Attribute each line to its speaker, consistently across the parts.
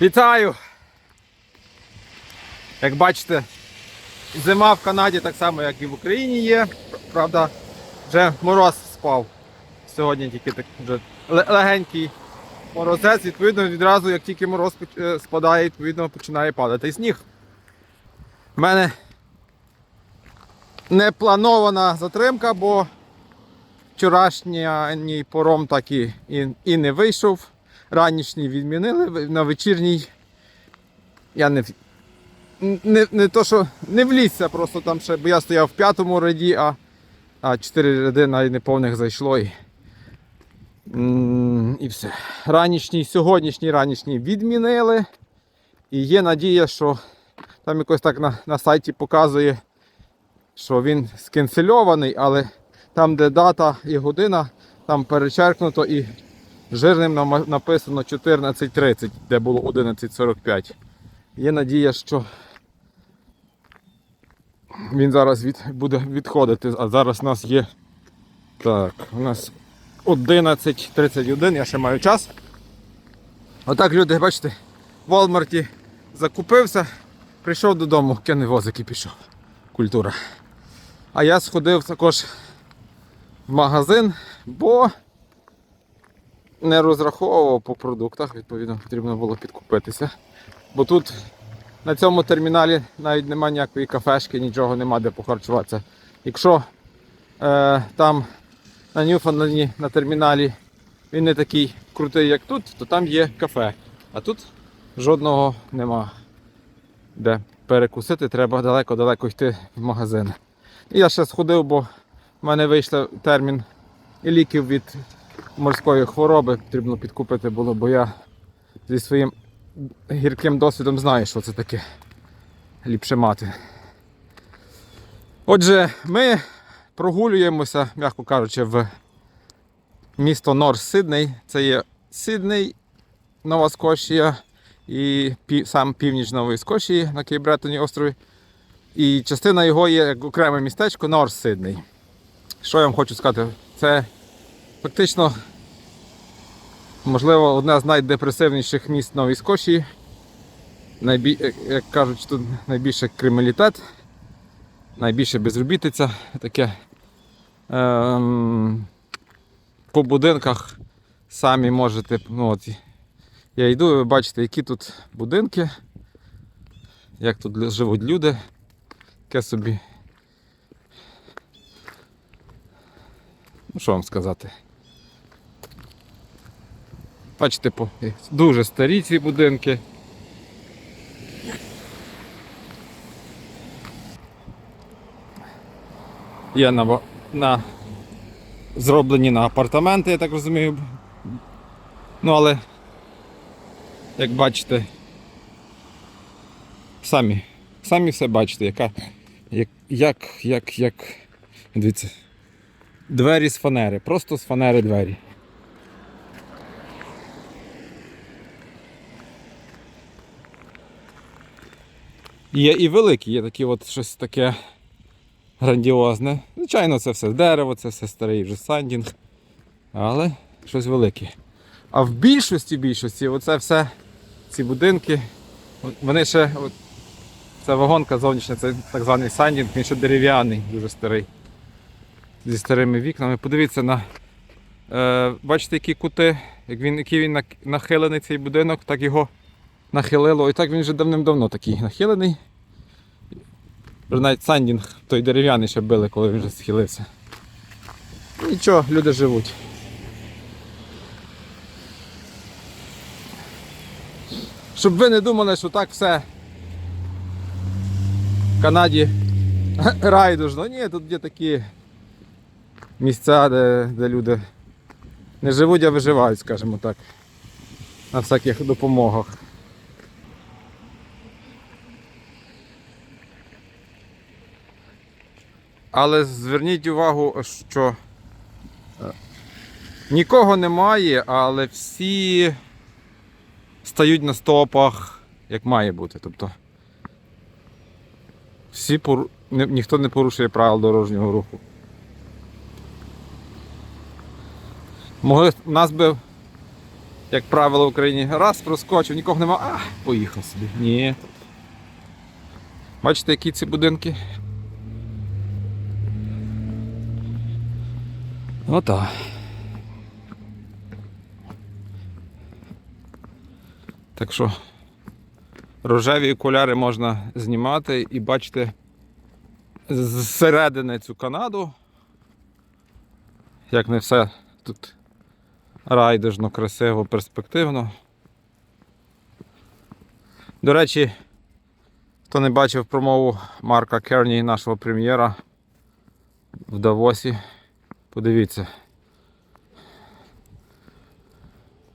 Speaker 1: Вітаю! Як бачите, зима в Канаді так само, як і в Україні є. Правда, вже мороз спав. Сьогодні тільки так вже легенький морозець. Відповідно, відразу, як тільки мороз е, спадає, відповідно починає падати сніг. У мене не планована затримка, бо вчорашній пором так і, і, і не вийшов. Ранішній відмінили, на вечірній я не, не, не то, що не влізся просто там ще, бо я стояв в п'ятому ряді, а, а чотири ряди навіть неповних зайшло і, і все. Ранішній, сьогоднішній ранішній відмінили. І є надія, що там якось так на, на сайті показує, що він скенцельований, але там, де дата і година, там перечеркнуто і жирним написано 14.30, де було 11.45. Є надія, що він зараз від, буде відходити. А зараз у нас є. Так, у нас 11.31, я ще маю час. Отак люди, бачите, в Walmart закупився, прийшов додому, кинув возик і пішов. Культура. А я сходив також в магазин, бо не розраховував по продуктах, відповідно, потрібно було підкупитися. Бо тут на цьому терміналі навіть немає ніякої кафешки, нічого нема де похарчуватися. Якщо е, там на Ньюфонленді на терміналі він не такий крутий, як тут, то там є кафе. А тут жодного нема. Де перекусити, треба далеко-далеко йти в магазин. І я ще сходив, бо в мене вийшов термін і ліків від морської хвороби потрібно підкупити було, бо я зі своїм гірким досвідом знаю, що це таке. Ліпше мати. Отже, ми прогулюємося, м'яко кажучи, в місто Норс Сидней. Це є Сидней, Нова Скошія і сам північ Нової Скошії на Кейбретоні острові. І частина його є як окреме містечко Норс Сидней. Що я вам хочу сказати? Це фактично, можливо, одне з найдепресивніших міст Скошії. Найбі... як- Як кажуть, тут найбільше криміналітет, найбільше безробітиця. Таке. Ем... По будинках самі можете. Ну, от, я йду, і ви бачите, які тут будинки, як тут живуть люди. Таке собі. Ну, що вам сказати? Бачите, дуже старі ці будинки. Є на, на зроблені на апартаменти, я так розумію. Ну, але, як бачите, самі, самі все бачите, яка, як, як, як, як, дивіться, двері з фанери, просто з фанери двері. Є і великі, є такі от щось таке грандіозне. Звичайно, це все дерево, це все старий вже сандінг. Але щось велике. А в більшості більшості, оце все, ці будинки, вони ще. От, це вагонка зовнішня, це так званий сандінг, він ще дерев'яний, дуже старий. Зі старими вікнами. Подивіться на. Е, бачите, які кути, як він, який він нахилений цей будинок, так його нахилило. І так він вже давним-давно такий нахилений. Навіть сандінг той дерев'яний ще били, коли він вже схилився. Нічого, люди живуть. Щоб ви не думали, що так все в Канаді райдужно. Ні, тут є такі місця, де, де люди не живуть, а виживають, скажімо так. На всяких допомогах. Але зверніть увагу, що е, нікого немає, але всі стають на стопах, як має бути. Тобто всі пору... ні- ніхто не порушує правил дорожнього руху. Могли, у нас би як правило в Україні, раз проскочив, нікого нема, а, поїхав собі. Ні. Бачите, які ці будинки? Ота. Так що рожеві окуляри можна знімати і бачити зсередини цю Канаду. Як не все тут райдужно, красиво, перспективно. До речі, хто не бачив промову Марка Керні, нашого прем'єра в Давосі, подивіться.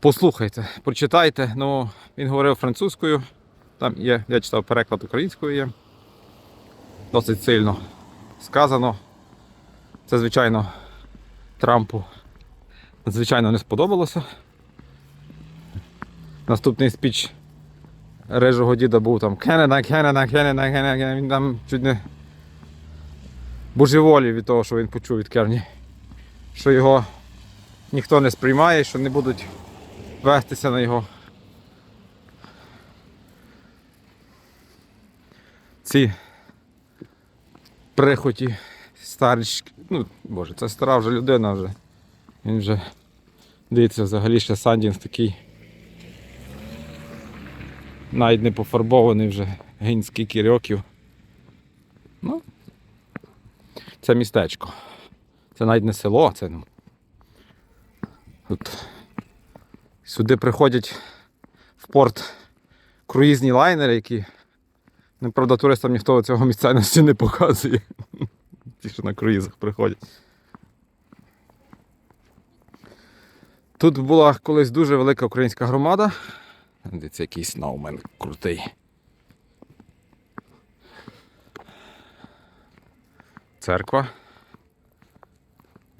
Speaker 1: Послухайте, прочитайте. Ну, він говорив французькою. Там є, я читав переклад українською є. Досить сильно сказано. Це, звичайно, Трампу надзвичайно не сподобалося. Наступний спіч рижого діда був там Кеннеда, Кеннеда, Кеннеда, Кеннеда. Він там чуть не божеволів від того, що він почув від Керні. Що його ніхто не сприймає, що не будуть вестися на його ці прихоті старічки. Ну, боже, це стара вже людина вже. Він вже дивіться, взагалі ще Сандінс такий. Навіть не пофарбований вже гінь скільки років. Ну, це містечко. Це навіть не село, це ну. Тут сюди приходять в порт круїзні лайнери, які. Ну, правда, туристам ніхто цього місцевості не показує. Ті, що на круїзах приходять. Тут була колись дуже велика українська громада. Дивіться, який сноумен крутий. Церква.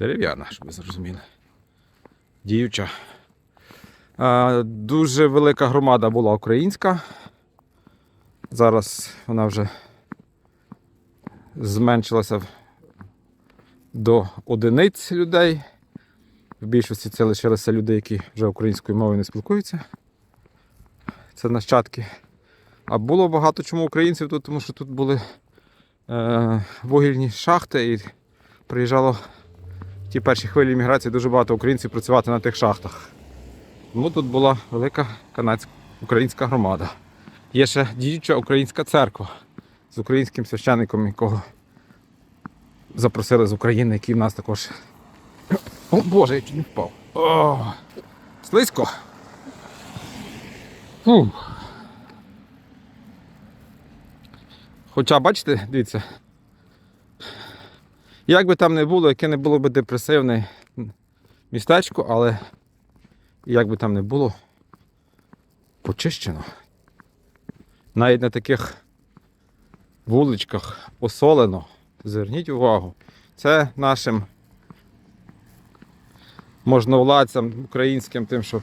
Speaker 1: Дерев'яна, щоб ви зрозуміли. Діюча. А, Дуже велика громада була українська. Зараз вона вже зменшилася до одиниць людей. В більшості це лишилися люди, які вже українською мовою не спілкуються. Це нащадки. А було багато чому українців тут, тому що тут були е, вугільні шахти і приїжджало ті перші хвилі імміграції дуже багато українців працювати на тих шахтах. Тому тут була велика канадська українська громада. Є ще діюча українська церква з українським священником, якого запросили з України, який в нас також. О Боже, я чуть не впав. О, слизько. Фу. Хоча, бачите, дивіться. Як би там не було, яке не було би депресивне містечко, але як би там не було, почищено. Навіть на таких вуличках посолено. Зверніть увагу. Це нашим можновладцям українським, тим, що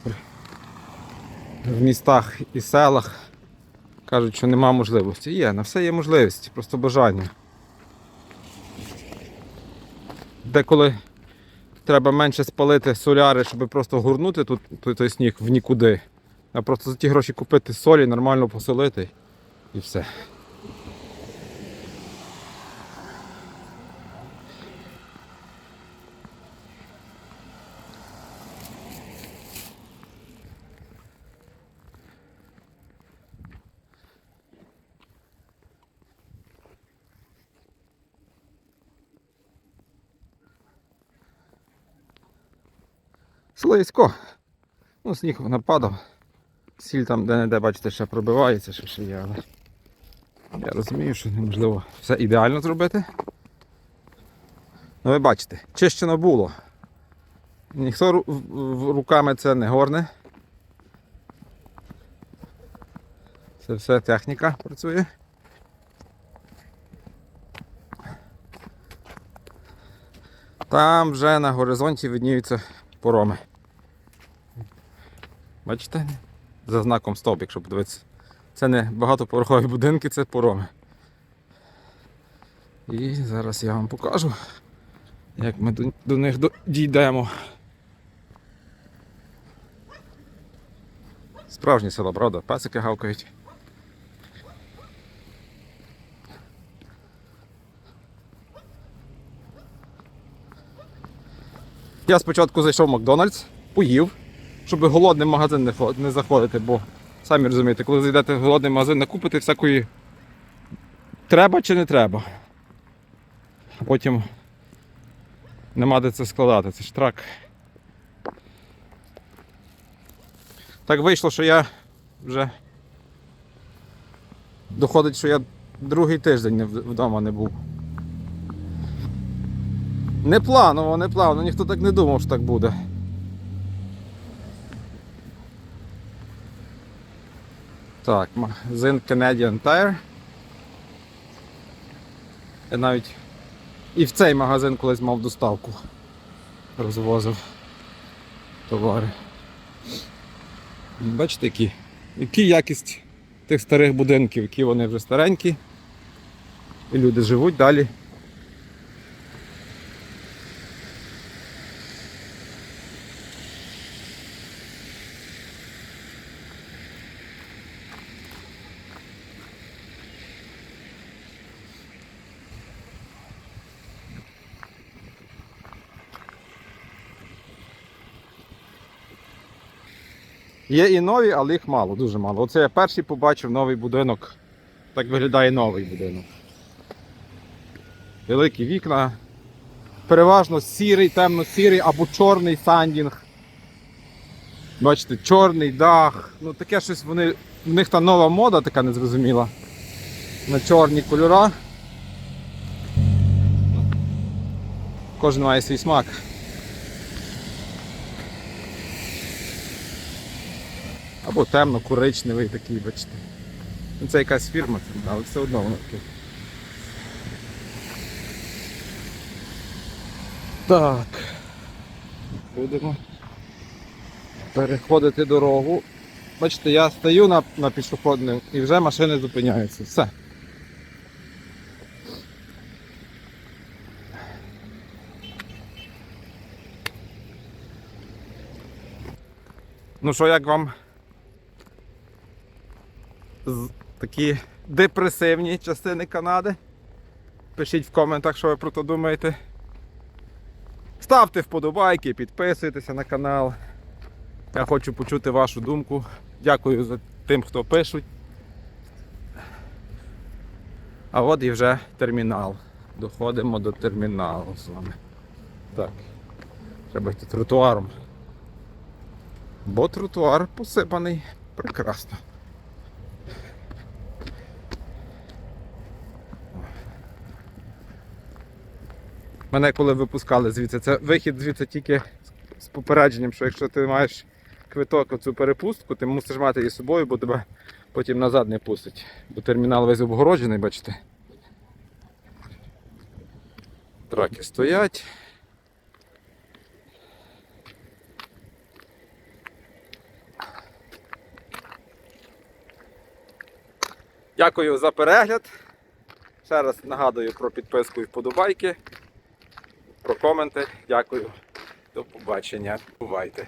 Speaker 1: в містах і селах кажуть, що нема можливості. Є, на все є можливість, просто бажання. Деколи треба менше спалити соляри, щоб просто горнути тут той, той сніг в нікуди. А просто за ті гроші купити солі, нормально посолити і все. Слизько. Ну, сніг нападав. Сіль там де-не-де, бачите, ще пробивається, що ще є, але я розумію, що неможливо все ідеально зробити. Ну ви бачите, чищено було. Ніхто руками це не горне. Це все техніка працює. Там вже на горизонті видніються пороми. Бачите? За знаком стоп, якщо подивитися. Це не багатоповерхові будинки, це пороми. І зараз я вам покажу, як ми до, до них дійдемо. Справжнє село, правда? Песики гавкають. Я спочатку зайшов в Макдональдс, поїв, щоб голодним в магазин не, не заходити, бо самі розумієте, коли зайдете в голодний магазин, накупите всякої треба чи не треба. А потім нема де це складати, це ж трак. Так вийшло, що я вже доходить, що я другий тиждень вдома не був. Не планово, не планово, ніхто так не думав, що так буде. Так, магазин Canadian Tire. Я навіть і в цей магазин колись мав доставку. Розвозив товари. Бачите, які, які якість тих старих будинків, які вони вже старенькі. І люди живуть далі. Є і нові, але їх мало, дуже мало. Оце я перший побачив новий будинок. Так виглядає новий будинок. Великі вікна. Переважно сірий, темно-сірий або чорний сандінг. Бачите, чорний дах. Ну таке щось вони. В них та нова мода така незрозуміла. На чорні кольора. Кожен має свій смак. Або темно-коричневий такий, бачите. Ну, Це якась фірма, але все одно воно таке. Так. Будемо переходити дорогу. Бачите, я стою на, на пішохідному і вже машини зупиняються. Все. Ну що, як вам такі депресивні частини Канади? Пишіть в коментах, що ви про то думаєте. Ставте вподобайки, підписуйтеся на канал. Я хочу почути вашу думку. Дякую за тим, хто пишуть. А от і вже термінал. Доходимо до терміналу з вами. Так. Треба йти тротуаром. Бо тротуар посипаний прекрасно. Мене коли випускали звідси, це вихід звідси тільки з попередженням, що якщо ти маєш квиток оцю перепустку, ти мусиш мати її з собою, бо тебе потім назад не пустять. Бо термінал весь обгороджений, бачите. Траки стоять. Дякую за перегляд. Ще раз нагадую про підписку і вподобайки, про коменти. Дякую. До побачення. Бувайте.